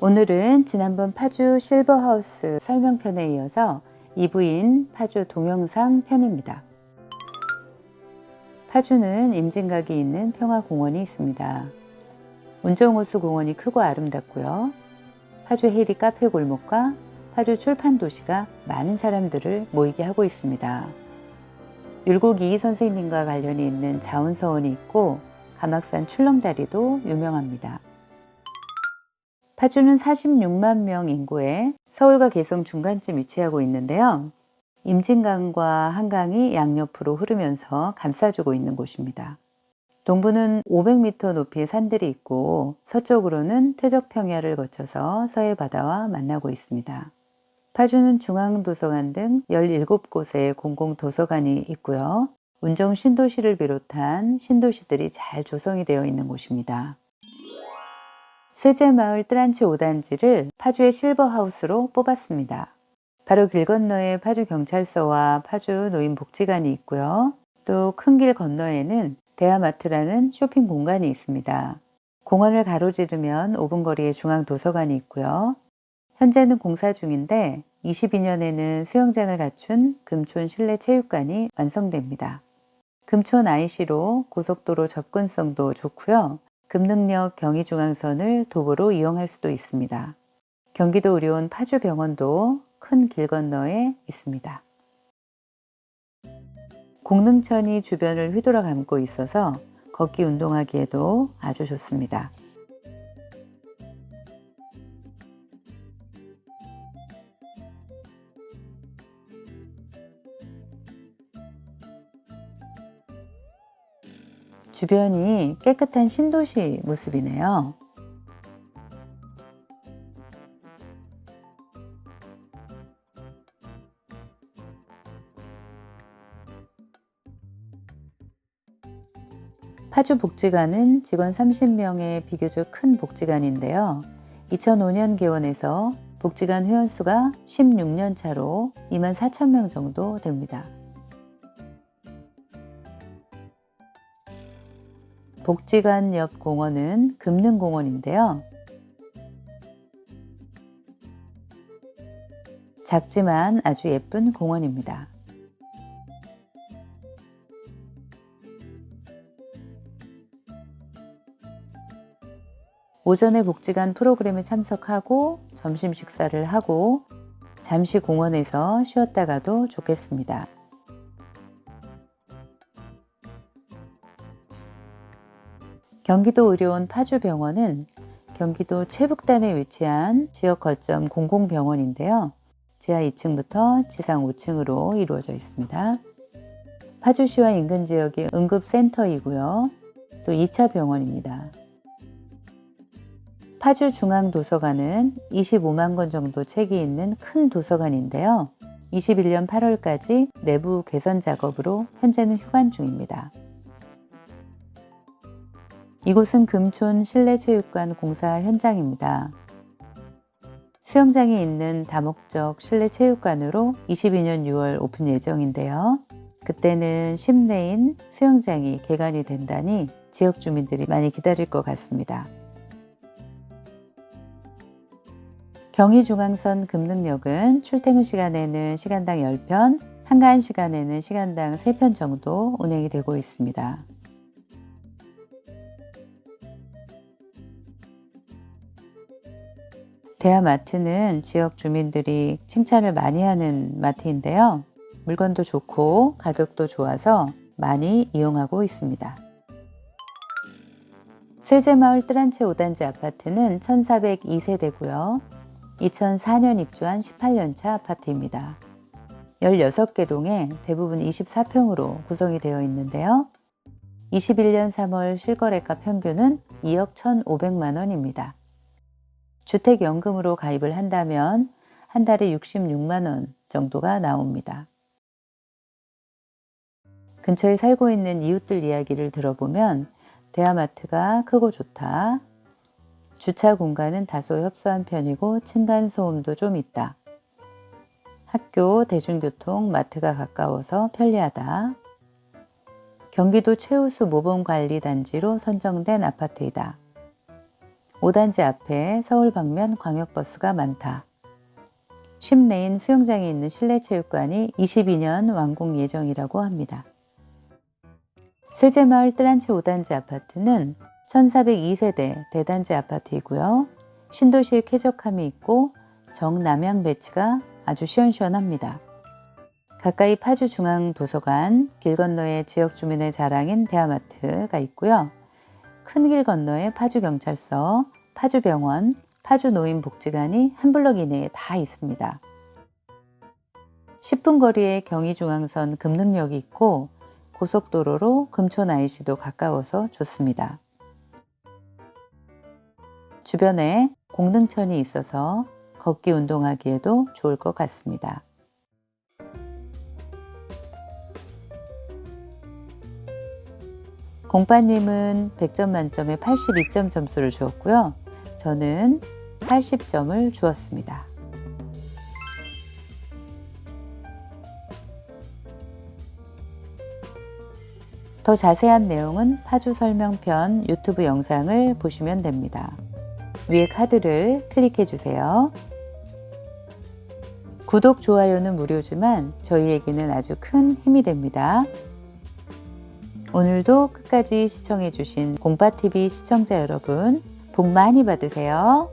오늘은 지난번 파주 실버하우스 설명편에 이어서 2부인 파주 동영상 편입니다. 파주는 임진각이 있는 평화공원이 있습니다. 운정호수 공원이 크고 아름답고요. 파주 해리 카페 골목과 파주 출판 도시가 많은 사람들을 모이게 하고 있습니다. 율곡 이희 선생님과 관련이 있는 자운서원이 있고 가막산 출렁다리도 유명합니다. 파주는 46만 명 인구에 서울과 개성 중간쯤 위치하고 있는데요. 임진강과 한강이 양옆으로 흐르면서 감싸주고 있는 곳입니다. 동부는 500m 높이의 산들이 있고 서쪽으로는 퇴적평야를 거쳐서 서해 바다와 만나고 있습니다. 파주는 중앙도서관 등 17곳의 공공도서관이 있고요. 운정 신도시를 비롯한 신도시들이 잘 조성이 되어 있는 곳입니다. 쇠제마을 뜰한치 5단지를 파주의 실버하우스로 뽑았습니다. 바로 길 건너에 파주 경찰서와 파주 노인복지관이 있고요. 또 큰 길 건너에는 대하마트라는 쇼핑 공간이 있습니다. 공원을 가로지르면 5분 거리에 중앙 도서관이 있고요. 현재는 공사 중인데 22년에는 수영장을 갖춘 금촌 실내 체육관이 완성됩니다. 금촌 IC로 고속도로 접근성도 좋고요. 금능력 경의중앙선을 도보로 이용할 수도 있습니다. 경기도 의료원 파주병원도 큰 길 건너에 있습니다. 공릉천이 주변을 휘돌아 감고 있어서 걷기 운동하기에도 아주 좋습니다. 주변이 깨끗한 신도시 모습이네요. 파주 복지관은 직원 30명의 비교적 큰 복지관인데요. 2005년 개원해서 복지관 회원수가 16년 차로 2만 4천 명 정도 됩니다. 복지관 옆 공원은 금능공원인데요. 작지만 아주 예쁜 공원입니다. 오전에 복지관 프로그램에 참석하고 점심 식사를 하고 잠시 공원에서 쉬었다가도 좋겠습니다. 경기도 의료원 파주병원은 경기도 최북단에 위치한 지역 거점 공공병원인데요. 지하 2층부터 지상 5층으로 이루어져 있습니다. 파주시와 인근 지역의 응급센터이고요. 또 2차 병원입니다. 파주중앙도서관은 25만 권 정도 책이 있는 큰 도서관인데요. 21년 8월까지 내부 개선 작업으로 현재는 휴관 중입니다. 이곳은 금촌 실내체육관 공사 현장입니다. 수영장이 있는 다목적 실내체육관으로 22년 6월 오픈 예정인데요. 그때는 실내인 수영장이 개관이 된다니 지역 주민들이 많이 기다릴 것 같습니다. 경의중앙선 금능역은 출퇴근 시간에는 시간당 10편, 한가한 시간에는 시간당 3편 정도 운행이 되고 있습니다. 대하마트는 지역 주민들이 칭찬을 많이 하는 마트인데요. 물건도 좋고 가격도 좋아서 많이 이용하고 있습니다. 쇠제마을 뜰한채 5단지 아파트는 1402세대고요. 2004년 입주한 18년차 아파트입니다. 16개 동에 대부분 24평으로 구성이 되어 있는데요. 21년 3월 실거래가 평균은 2억 1,500만 원입니다. 주택연금으로 가입을 한다면 한 달에 66만 원 정도가 나옵니다. 근처에 살고 있는 이웃들 이야기를 들어보면 대하마트가 크고 좋다. 주차 공간은 다소 협소한 편이고 층간소음도 좀 있다. 학교, 대중교통, 마트가 가까워서 편리하다. 경기도 최우수 모범관리단지로 선정된 아파트이다. 5단지 앞에 서울 방면 광역버스가 많다. 쉼내인 수영장이 있는 실내체육관이 22년 완공 예정이라고 합니다. 쇠제마을 뜰한채 5단지 아파트는 1402세대 대단지 아파트이고요. 신도시의 쾌적함이 있고 정남향 배치가 아주 시원시원합니다. 가까이 파주 중앙도서관, 길 건너에 지역 주민의 자랑인 대하마트가 있고요. 큰 길 건너에 파주경찰서, 파주병원, 파주노인복지관이 한 블럭 이내에 다 있습니다. 10분 거리에 경의중앙선 금능역이 있고 고속도로로 금촌 IC도 가까워서 좋습니다. 주변에 공릉천이 있어서 걷기 운동하기에도 좋을 것 같습니다. 공빠님은 100점 만점에 82점 점수를 주었고요. 저는 80점을 주었습니다. 더 자세한 내용은 파주 설명편 유튜브 영상을 보시면 됩니다. 위에 카드를 클릭해 주세요. 구독, 좋아요는 무료지만 저희에게는 아주 큰 힘이 됩니다. 오늘도 끝까지 시청해 주신 공파TV 시청자 여러분, 복 많이 받으세요.